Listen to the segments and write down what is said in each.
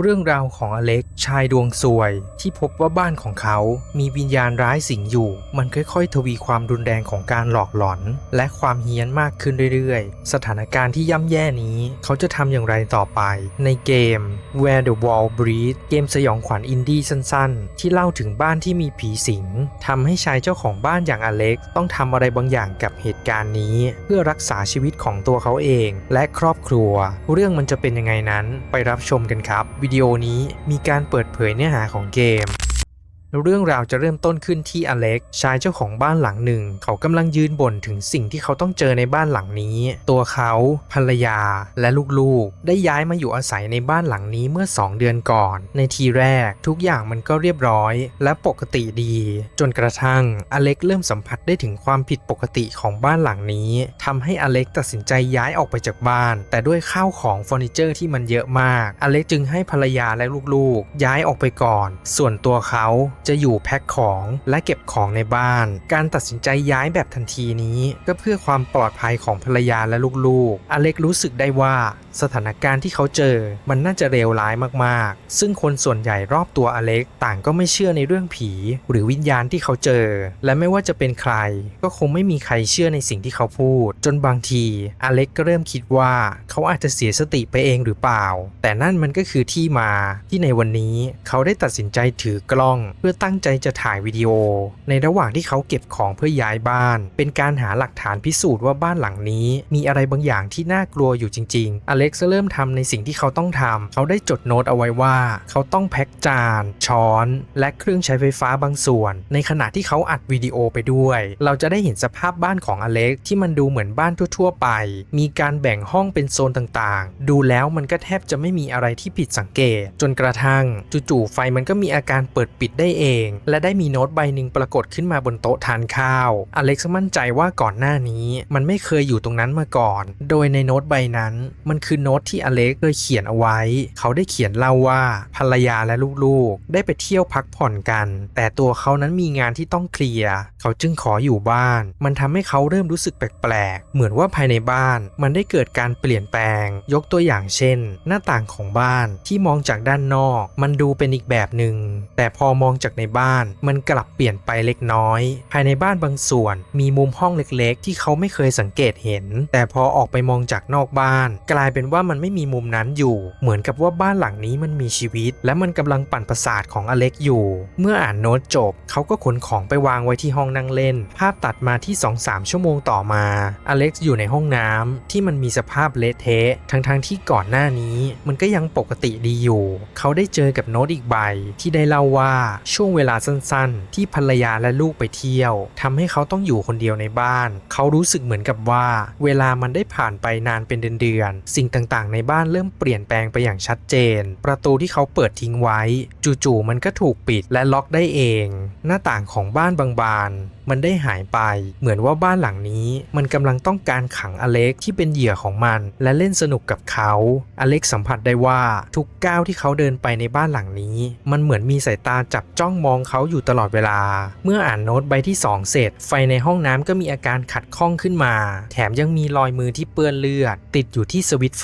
เรื่องราวของอเล็กชายดวงสวย ที่พบว่าบ้านของเขา มีวิญญาณร้ายสิงอยู่ มันค่อยๆ ทวีความรุนแรงของการหลอกหลอน และความเฮี้ยนมากขึ้นเรื่อยๆ สถานการณ์ที่ย่ำแย่นี้ เขาจะทำอย่างไรต่อไป ในเกม Where the Wall Breathes เกมสยองขวัญอินดี้สั้นๆ ที่เล่าถึงบ้านที่มีผีสิงทำให้ชายเจ้าของบ้านอย่างอเล็กต้องทำอะไรบางอย่างกับเหตุการณ์นี้ เพื่อรักษาชีวิตของตัวเขาเอง และครอบครัว เรื่องมันจะเป็นยังไงนั้นไปรับชมกันครับวิดีโอนี้มีการเปิดเผยเนื้อหาของเกม เรื่องราวจะเริ่มต้นขึ้นที่อเล็กชายเจ้าของบ้านหลังหนึ่ง เขากำลังยืนบ่นถึงสิ่งที่เขาต้องเจอในบ้านหลังนี้ ตัวเขาภรรยาและลูกๆ ได้ย้ายมาอยู่อาศัยในบ้านหลังนี้เมื่อ 2 เดือนก่อน ในทีแรกทุกอย่างมันก็เรียบร้อย และปกติดี จนกระทั่งอเล็กเริ่มสัมผัสได้ถึงความผิดปกติของบ้านหลังนี้ทำให้อเล็กตัดสินใจย้ายออกไปจากบ้าน แต่ด้วยข้าวของเฟอร์นิเจอร์ที่มันเยอะมาก อเล็กจึงให้ภรรยาและลูกๆ ย้ายออกไปก่อน ส่วนตัวเขาจะอยู่แพ็คของและเก็บของในบ้าน การตัดสินใจย้ายแบบทันทีนี้ ก็เพื่อความปลอดภัยของภรรยาและลูกๆ อเล็กรู้สึกได้ว่า สถานการณ์ที่เขาเจอมันน่าจะเลวร้ายมากๆ ซึ่งคนส่วนใหญ่รอบตัวอเล็กต่างก็ไม่เชื่อในเรื่องผี หรือวิญญาณที่เขาเจอ และไม่ว่าจะเป็นใคร ก็คงไม่มีใครเชื่อในสิ่งที่เขาพูด จนบางทีอเล็กก็เริ่มคิดว่าเขาอาจจะเสียสติไปเองหรือเปล่า แต่นั่นมันก็คือที่มาที่ในวันนี้เขาได้ตัดสินใจถือกล้อง เพื่อตั้งใจจะถ่ายวิดีโอ ในระหว่างที่เขาเก็บของเพื่อย้ายบ้าน เป็นการหาหลักฐานพิสูจน์ว่าบ้านหลังนี้ มีอะไรบางอย่างที่น่ากลัวอยู่จริงๆอเล็ก็กซ์เริ่มทำในสิ่งที่เขาต้องทำเขาได้จดโน้ตเอาไว้ว่า เขาต้องแพ็คจาน ช้อน และเครื่องใช้ไฟฟ้าบางส่วน ในขณะที่เขาอัดวิดีโอไปด้วย เราจะได้เห็นสภาพบ้านของอเล็กซ์ที่มันดูเหมือนบ้านทั่ว ๆ ไป มีการแบ่งห้องเป็นโซนต่างๆ ดูแล้วมันก็แทบจะไม่มีอะไรที่ผิดสังเกต จนกระทั่งจู่ๆไฟมันก็มีอาการเปิดปิดได้เอง และได้มีโน้ตใบหนึ่งปรากฏขึ้นมาบนโต๊ะทานข้าว อเล็กซ์มั่นใจว่าก่อนหน้านี้ มันไม่เคยอยู่ตรงนั้นมาก่อน โดยในโน้ตใบนั้น มันคือือโน้ตที่อเล็กเคยเขียนเอาไว้ เขาได้เขียนเล่าว่าภรรยาและลูกๆ ได้ไปเที่ยวพักผ่อนกัน แต่ตัวเขานั้นมีงานที่ต้องเคลียร์ เขาจึงขออยู่บ้าน มันทำให้เขาเริ่มรู้สึกแปลกๆ เหมือนว่าภายในบ้าน มันได้เกิดการเปลี่ยนแปลง ยกตัวอย่างเช่น หน้าต่างของบ้านที่มองจากด้านนอก มันดูเป็นอีกแบบหนึ่ง แต่พอมองจากในบ้าน มันกลับเปลี่ยนไปเล็กน้อย ภายในบ้านบางส่วน มีมุมห้องเล็กๆ ที่เขาไม่เคยสังเกตเห็น แต่พอออกไปมองจากนอกบ้าน กลายเป็นว่ามันไม่มีมุมนั้นอยู่ เหมือนกับว่าบ้านหลังนี้มันมีชีวิต และมันกำลังปั่นประสาทของอเล็กอยู่ เมื่ออ่านโน้ตจบ เขาก็ขนของไปวางไว้ที่ห้องนั่งเล่น ภาพตัดมาที่ 2-3 ชั่วโมงต่อมา อเล็กซ์อยู่ในห้องน้ำที่มันมีสภาพเละเทะ ทั้งๆที่ก่อนหน้านี้ มันก็ยังปกติดีอยู่ เขาได้เจอกับโน้ตอีกใบ ที่ได้เล่าว่าช่วงเวลาสั้นๆ ที่ภรรยาและลูกไปเที่ยวทำให้เขาต้องอยู่คนเดียวในบ้าน เขารู้สึกเหมือนกับว่า เวลามันได้ผ่านไปนานเป็นเดือนๆสิ่งต่างๆ ในบ้านเริ่มเปลี่ยนแปลงไปอย่างชัดเจน ประตูที่เขาเปิดทิ้งไว้ จู่ๆมันก็ถูกปิดและล็อกได้เอง หน้าต่างของบ้านบางบาน มันได้หายไป เหมือนว่าบ้านหลังนี้ มันกำลังต้องการขังอเล็กที่เป็นเหยื่อของมัน และเล่นสนุกกับเขา อเล็กสัมผัสได้ว่าทุกก้าวที่เขาเดินไปในบ้านหลังนี้ มันเหมือนมีสายตาจับจ้องมองเขาอยู่ตลอดเวลา เมื่ออ่านโน้ตใบที่ 2 เสร็จ ไฟในห้องน้ำก็มีอาการขัดข้องขึ้นมา แถมยังมีรอยมือที่เปื้อนเลือด ติดอยู่ที่สวิตช์ไฟ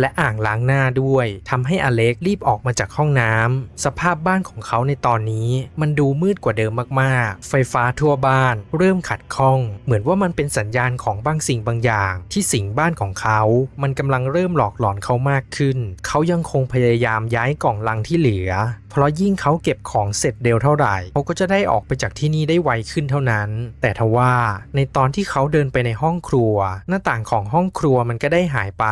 และอ่างล้างหน้าด้วยทำให้อเล็กรีบออกมาจากห้องน้ำสภาพบ้านของเขาในตอนนี้ มันดูมืดกว่าเดิมมากๆ ไฟฟ้าทั่วบ้าน เริ่มขัดข้อง เหมือนว่ามันเป็นสัญญาณของบางสิ่งบางอย่าง ที่สิงบ้านของเขา มันกำลังเริ่มหลอกหลอนเขามากขึ้น เขายังคงพยายามย้ายกล่องลังที่เหลือ เพราะยิ่งเขาเก็บของเสร็จเร็วเท่าไหร่เขาก็จะได้ออกไปจากที่นี่ได้ไวขึ้นเท่านั้น แต่ทว่าในตอนที่เขาเดินไปในห้องครัว หน้าต่างของห้องครัวมันก็ได้หายไป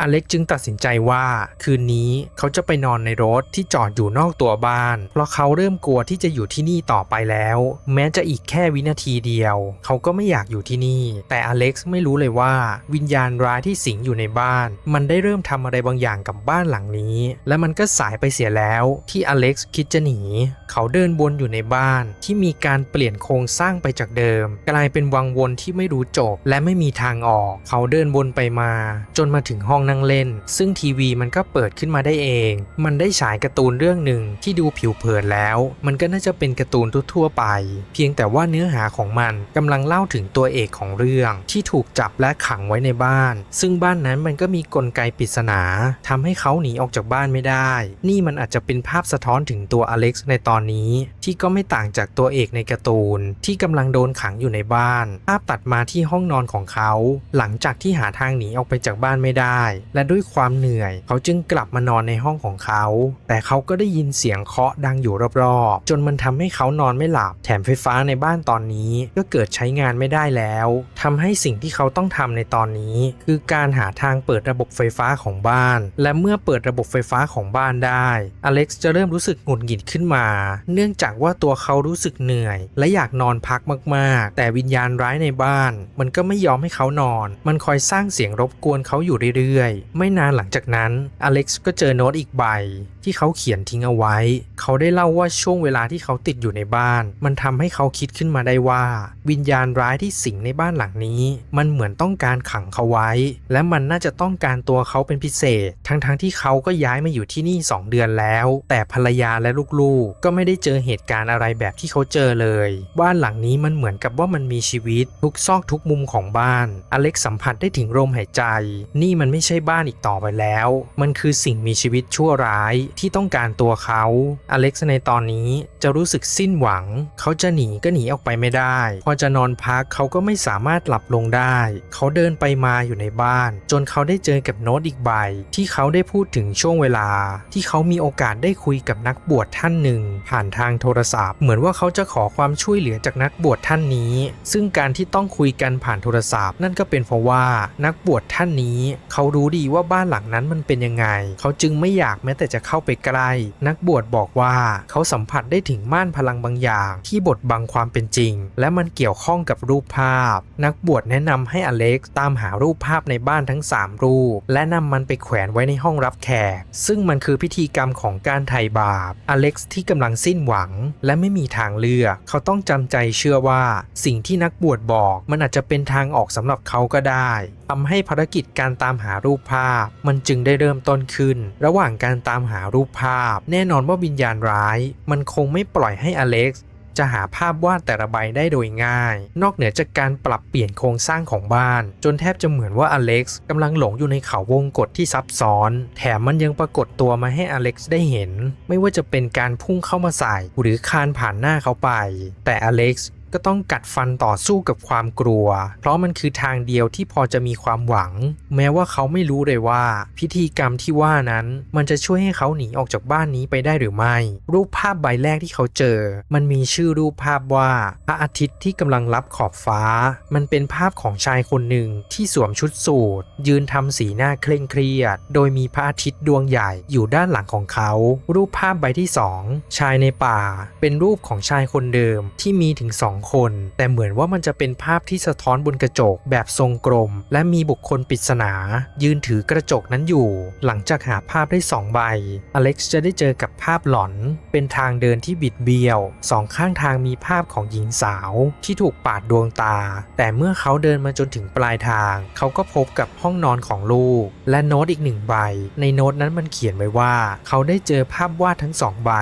อเล็กจึงตัดสินใจว่า คืนนี้เขาจะไปนอนในรถที่จอดอยู่นอกตัวบ้าน เพราะเขาเริ่มกลัวที่จะอยู่ที่นี่ต่อไปแล้ว แม้จะอีกแค่วินาทีเดียว เขาก็ไม่อยากอยู่ที่นี่ แต่อเล็กซ์ไม่รู้เลยว่า วิญญาณร้ายที่สิงอยู่ในบ้าน มันได้เริ่มทำอะไรบางอย่างกับบ้านหลังนี้ และมันก็สายไปเสียแล้วที่อเล็กซ์คิดจะหนี เขาเดินวนอยู่ในบ้านที่มีการเปลี่ยนโครงสร้างไปจากเดิม กลายเป็นวังวนที่ไม่รู้จบและไม่มีทางออก เขาเดินวนไปมา จนมาถึงห้องห้องนั่งเล่น ซึ่งทีวีมันก็เปิดขึ้นมาได้เอง มันได้ฉายการ์ตูนเรื่องหนึ่งที่ดูผิวเผินแล้ว มันก็น่าจะเป็นการ์ตูนทั่วๆไป เพียงแต่ว่าเนื้อหาของมันกำลังเล่าถึงตัวเอกของเรื่องที่ถูกจับและขังไว้ในบ้าน ซึ่งบ้านนั้นมันก็มีกลไกปริศนาทำให้เขาหนีออกจากบ้านไม่ได้ นี่มันอาจจะเป็นภาพสะท้อนถึงตัวอเล็กซ์ในตอนนี้ ที่ก็ไม่ต่างจากตัวเอกในการ์ตูน ที่กำลังโดนขังอยู่ในบ้าน ภาพตัดมาที่ห้องนอนของเขา หลังจากที่หาทางหนีออกไปจากบ้านไม่ได้และด้วยความเหนื่อย เขาจึงกลับมานอนในห้องของเขา แต่เขาก็ได้ยินเสียงเคาะดังอยู่รอบๆ จนมันทำให้เขานอนไม่หลับ แถมไฟฟ้าในบ้านตอนนี้ก็เกิดใช้งานไม่ได้แล้วทำให้สิ่งที่เขาต้องทำในตอนนี้ คือการหาทางเปิดระบบไฟฟ้าของบ้าน และเมื่อเปิดระบบไฟฟ้าของบ้านได้ อเล็กซ์จะเริ่มรู้สึกหงุดหงิดขึ้นมา เนื่องจากว่าตัวเขารู้สึกเหนื่อย และอยากนอนพักมากๆ แต่วิญญาณร้ายในบ้าน มันก็ไม่ยอมให้เขานอน มันคอยสร้างเสียงรบกวนเขาอยู่เรื่อยๆ ไม่นานหลังจากนั้นอเล็กซ์ก็เจอโน้ตอีกใบ ที่เขาเขียนทิ้งเอาไว้ เขาได้เล่าว่าช่วงเวลาที่เขาติดอยู่ในบ้าน มันทำให้เขาคิดขึ้นมาได้ว่า วิญญาณร้ายที่สิงในบ้านหลังนี้ มันเหมือนต้องการขังเขาไว้ และมันน่าจะต้องการตัวเขาเป็นพิเศษ ทั้งๆทที่เขาก็ย้ายมาอยู่ที่นี่ 2 เดือนแล้ว แต่ภรรยาและลูกๆ ก็ไม่ได้เจอเหตุการณ์อะไรแบบที่เขาเจอเลย บ้านหลังนี้มันเหมือนกับว่ามันมีชีวิต ทุกซอกทุกมุมของบ้าน อเล็กสัมผัสได้ถึงลมหายใจ นี่มันไม่ใช่บ้านอีกต่อไปแล้ว มันคือสิ่งมีชีวิตชั่วร้ายที่ต้องการตัวเขา อเล็กซ์ในตอนนี้จะรู้สึกสิ้นหวัง เขาจะหนีก็หนีออกไปไม่ได้ พอจะนอนพักเขาก็ไม่สามารถหลับลงได้ เขาเดินไปมาอยู่ในบ้าน จนเขาได้เจอกับโน้ตอีกใบ ที่เขาได้พูดถึงช่วงเวลา ที่เขามีโอกาสได้คุยกับนักบวชท่านหนึ่ง ผ่านทางโทรศัพท์ เหมือนว่าเขาจะขอความช่วยเหลือจากนักบวชท่านนี้ ซึ่งการที่ต้องคุยกันผ่านโทรศัพท์ นั่นก็เป็นเพราะว่านักบวชท่านนี้ เขารู้ดีว่าบ้านหลังนั้นมันเป็นยังไง เขาจึงไม่อยากแม้แต่จะเข้าไปใกล้ นักบวชบอกว่าเขาสัมผัสได้ถึงม่านพลังบางอย่าง ที่บดบังความเป็นจริง และมันเกี่ยวข้องกับรูปภาพ นักบวชแนะนำให้อเล็กซ์ตามหารูปภาพในบ้านทั้ง 3 รูป และนำมันไปแขวนไว้ในห้องรับแขกซึ่งมันคือพิธีกรรมของการไถ่บาป อเล็กซ์ที่กำลังสิ้นหวัง และไม่มีทางเลือก เขาต้องจำใจเชื่อว่า สิ่งที่นักบวชบอกมันอาจจะเป็นทางออกสำหรับเขาก็ได้ทำให้ภารกิจการตามหารูปภาพ มันจึงได้เริ่มต้นขึ้น ระหว่างการตามหารูปภาพ แน่นอนว่าวิญญาณร้าย มันคงไม่ปล่อยให้อเล็กซ์จะหาภาพวาดแต่ละใบได้โดยง่าย นอกเหนือจากการปรับเปลี่ยนโครงสร้างของบ้าน จนแทบจะเหมือนว่าอเล็กซ์กำลังหลงอยู่ในเขาวงกฏที่ซับซ้อน แถมมันยังปรากฏตัวมาให้อเล็กซ์ได้เห็น ไม่ว่าจะเป็นการพุ่งเข้ามาใส่หรือคานผ่านหน้าเขาไป แต่อเล็กซ์ ก็ต้องกัดฟันต่อสู้กับความกลัว เพราะมันคือทางเดียวที่พอจะมีความหวัง แม้ว่าเขาไม่รู้เลยว่า พิธีกรรมที่ว่านั้น มันจะช่วยให้เขาหนีออกจากบ้านนี้ไปได้หรือไม่ รูปภาพใบแรกที่เขาเจอ มันมีชื่อรูปภาพว่าพระอาทิตย์ที่กำลังรับขอบฟ้า มันเป็นภาพของชายคนหนึ่งที่สวมชุดสูทยืนทำสีหน้าเคร่งเครียด โดยมีพระอาทิตย์ดวงใหญ่อยู่ด้านหลังของเขา รูปภาพใบที่สองชายในป่า เป็นรูปของชายคนเดิมที่มีถึงสองคน แต่เหมือนว่ามันจะเป็นภาพที่สะท้อนบนกระจกแบบทรงกลม และมีบุคคลปริศนา ยืนถือกระจกนั้นอยู่ หลังจากหาภาพได้สองใบ อเล็กซ์จะได้เจอกับภาพหลอน เป็นทางเดินที่บิดเบี้ยวสองข้างทางมีภาพของหญิงสาว ที่ถูกปาดดวงตา แต่เมื่อเขาเดินมาจนถึงปลายทาง เขาก็พบกับห้องนอนของลูก และโน้ตอีกหนึ่งใบ ในโน้ตนั้นมันเขียนไว้ว่า เขาได้เจอภาพวาดทั้งสองใบ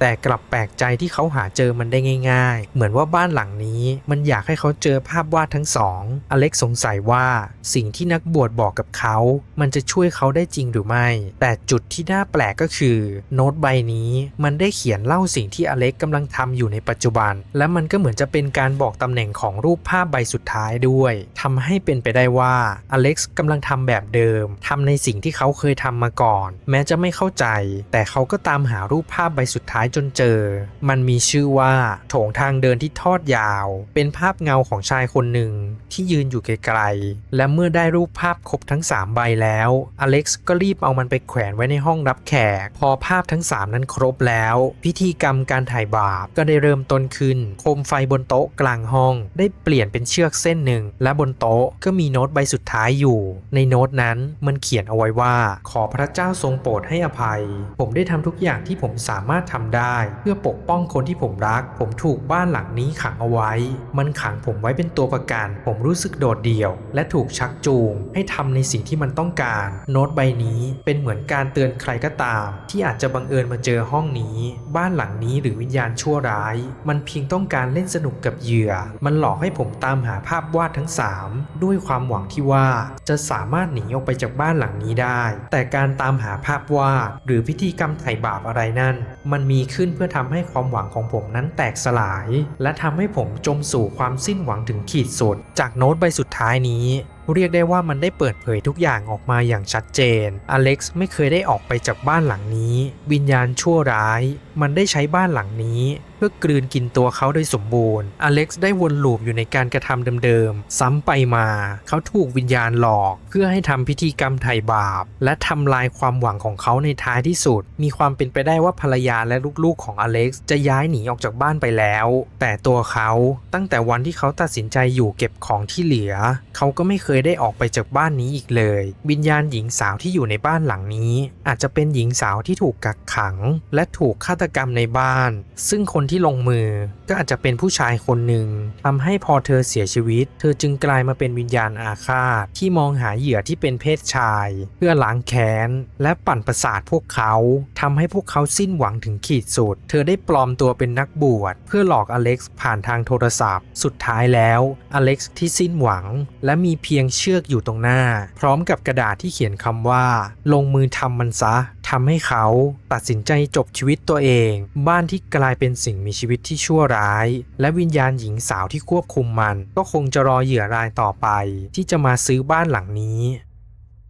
แต่กลับแปลกใจที่เขาหาเจอมันได้ง่าย ๆ เหมือนว่าบ้านหลังนี้ มันอยากให้เขาเจอภาพวาดทั้งสอง อเล็กสงสัยว่าสิ่งที่นักบวชบอกกับเขา มันจะช่วยเขาได้จริงหรือไม่ แต่จุดที่น่าแปลกก็คือ โน้ตใบนี้มันได้เขียนเล่าสิ่งที่อเล็กกำลังทำอยู่ในปัจจุบัน และมันก็เหมือนจะเป็นการบอกตำแหน่งของรูปภาพใบสุดท้ายด้วยทำให้เป็นไปได้ว่าอเล็กซ์กำลังทำแบบเดิมทำในสิ่งที่เขาเคยทำมาก่อน แม้จะไม่เข้าใจ แต่เขาก็ตามหารูปภาพใบสุดท้ายจนเจอ มันมีชื่อว่าโถงทางเดินที่ทอดยาว เป็นภาพเงาของชายคนหนึ่งที่ยืนอยู่ไกลๆ และเมื่อได้รูปภาพครบทั้ง 3 ใบแล้ว อเล็กซ์ก็รีบเอามันไปแขวนไว้ในห้องรับแขก พอภาพทั้ง 3 นั้นครบแล้ว พิธีกรรมการถ่ายบาปก็ได้เริ่มต้นขึ้น โคมไฟบนโต๊ะกลางห้อง ได้เปลี่ยนเป็นเชือกเส้นหนึ่ง และบนโต๊ะก็มีโน้ตใบสุดท้ายอยู่ ในโน้ตนั้นมันเขียนเอาไว้ว่า ขอพระเจ้าทรงโปรดให้อภัย ผมได้ทำทุกอย่างที่ผมสามารถทำได้ เพื่อปกป้องคนที่ผมรัก ผมถูกบ้านหลังนี้ขังเอาไว้ มันขังผมไว้เป็นตัวประกัน ผมรู้สึกโดดเดี่ยว และถูกชักจูง ให้ทำในสิ่งที่มันต้องการ โน้ตใบนี้เป็นเหมือนการเตือนใครก็ตาม ที่อาจจะบังเอิญมาเจอห้องนี้ บ้านหลังนี้หรือวิญญาณชั่วร้าย มันเพียงต้องการเล่นสนุกกับเหยื่อ มันหลอกให้ผมตามหาภาพวาดทั้ง 3 ด้วยความหวังที่ว่าจะสามารถหนีออกไปจากบ้านหลังนี้ได้ แต่การตามหาภาพวาดหรือพิธีกรรมไถ่บาปอะไรนั่น มันมีขึ้นเพื่อทำให้ความหวังของผมนั้นแตกสลาย และทำให้ให้ผมจมสู่ความสิ้นหวังถึงขีดสุด จากโน้ตใบสุดท้ายนี้ เรียกได้ว่ามันได้เปิดเผยทุกอย่างออกมาอย่างชัดเจน อเล็กซ์ไม่เคยได้ออกไปจากบ้านหลังนี้ วิญญาณชั่วร้าย มันได้ใช้บ้านหลังนี้ เพื่อกลืนกินตัวเขาโดยสมบูรณ์ อเล็กซ์ได้วนลูปอยู่ในการกระทำเดิมๆ ซ้ำไปมา เขาถูกวิญญาณหลอก เพื่อให้ทำพิธีกรรมไถ่บาป และทำลายความหวังของเขาในท้ายที่สุด มีความเป็นไปได้ว่าภรรยาและลูกๆของอเล็กซ์จะย้ายหนีออกจากบ้านไปแล้ว แต่ตัวเขาตั้งแต่วันที่เขาตัดสินใจอยู่เก็บของที่เหลือ เขาก็ไม่เคยได้ออกไปจากบ้านนี้อีกเลย วิญญาณหญิงสาวที่อยู่ในบ้านหลังนี้ อาจจะเป็นหญิงสาวที่ถูกกักขัง และถูกฆาตกรรมในบ้าน ซึ่งคนที่ลงมือก็อาจจะเป็นผู้ชายคนหนึ่งทำให้พอเธอเสียชีวิต เธอจึงกลายมาเป็นวิญญาณอาฆาตที่มองหาเหยื่อที่เป็นเพศชาย เพื่อล้างแค้น และปั่นประสาทพวกเขาทำให้พวกเขาสิ้นหวังถึงขีดสุด เธอได้ปลอมตัวเป็นนักบวชเพื่อหลอกอเล็กซ์ผ่านทางโทรศัพท์ สุดท้ายแล้วอเล็กซ์ที่สิ้นหวัง และมีเพียงเชือกอยู่ตรงหน้า พร้อมกับกระดาษที่เขียนคำว่า ลงมือทำมันซะทำให้เขาตัดสินใจจบชีวิตตัวเอง บ้านที่กลายเป็นสิ่งมีชีวิตที่ชั่วร้าย และวิญญาณหญิงสาวที่ควบคุมมัน ก็คงจะรอเหยื่อรายต่อไป ที่จะมาซื้อบ้านหลังนี้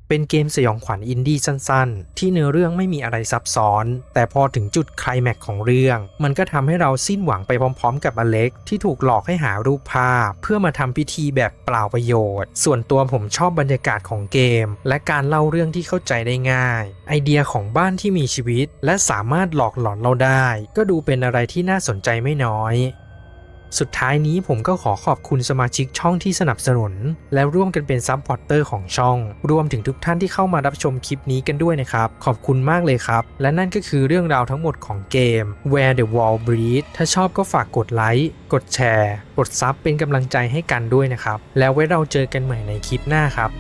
เป็นเกมสยองขวัญอินดี้สั้นๆ ที่เนื้อเรื่องไม่มีอะไรซับซ้อน แต่พอถึงจุดคลแม็กของเรื่อง มันก็ทำให้เราสิ้นหวังไปพร้อมๆ กับอเล็ก ที่ถูกหลอกให้หารูปภาพ เพื่อมาทำพิธีแบบเปล่าประโยชน์ ส่วนตัวผมชอบบรรยากาศของเกม และการเล่าเรื่องที่เข้าใจได้ง่าย ไอเดียของบ้านที่มีชีวิต และสามารถหลอกหลอนเราได้ ก็ดูเป็นอะไรที่น่าสนใจไม่น้อย สุดท้ายนี้ผมก็ขอขอบคุณสมาชิกช่องที่สนับสนุน และร่วมกันเป็นซับพอร์เตอร์ของช่อง รวมถึงทุกท่านที่เข้ามารับชมคลิปนี้กันด้วยนะครับ ขอบคุณมากเลยครับ และนั่นก็คือเรื่องราวทั้งหมดของเกม Where the Wallbreath ถ้าชอบก็ฝากกดไลค์กดแชร์ กดซับเป็นกำลังใจให้กันด้วยนะครับ แล้วไว้เราเจอกันใหม่ในคลิปหน้าครับ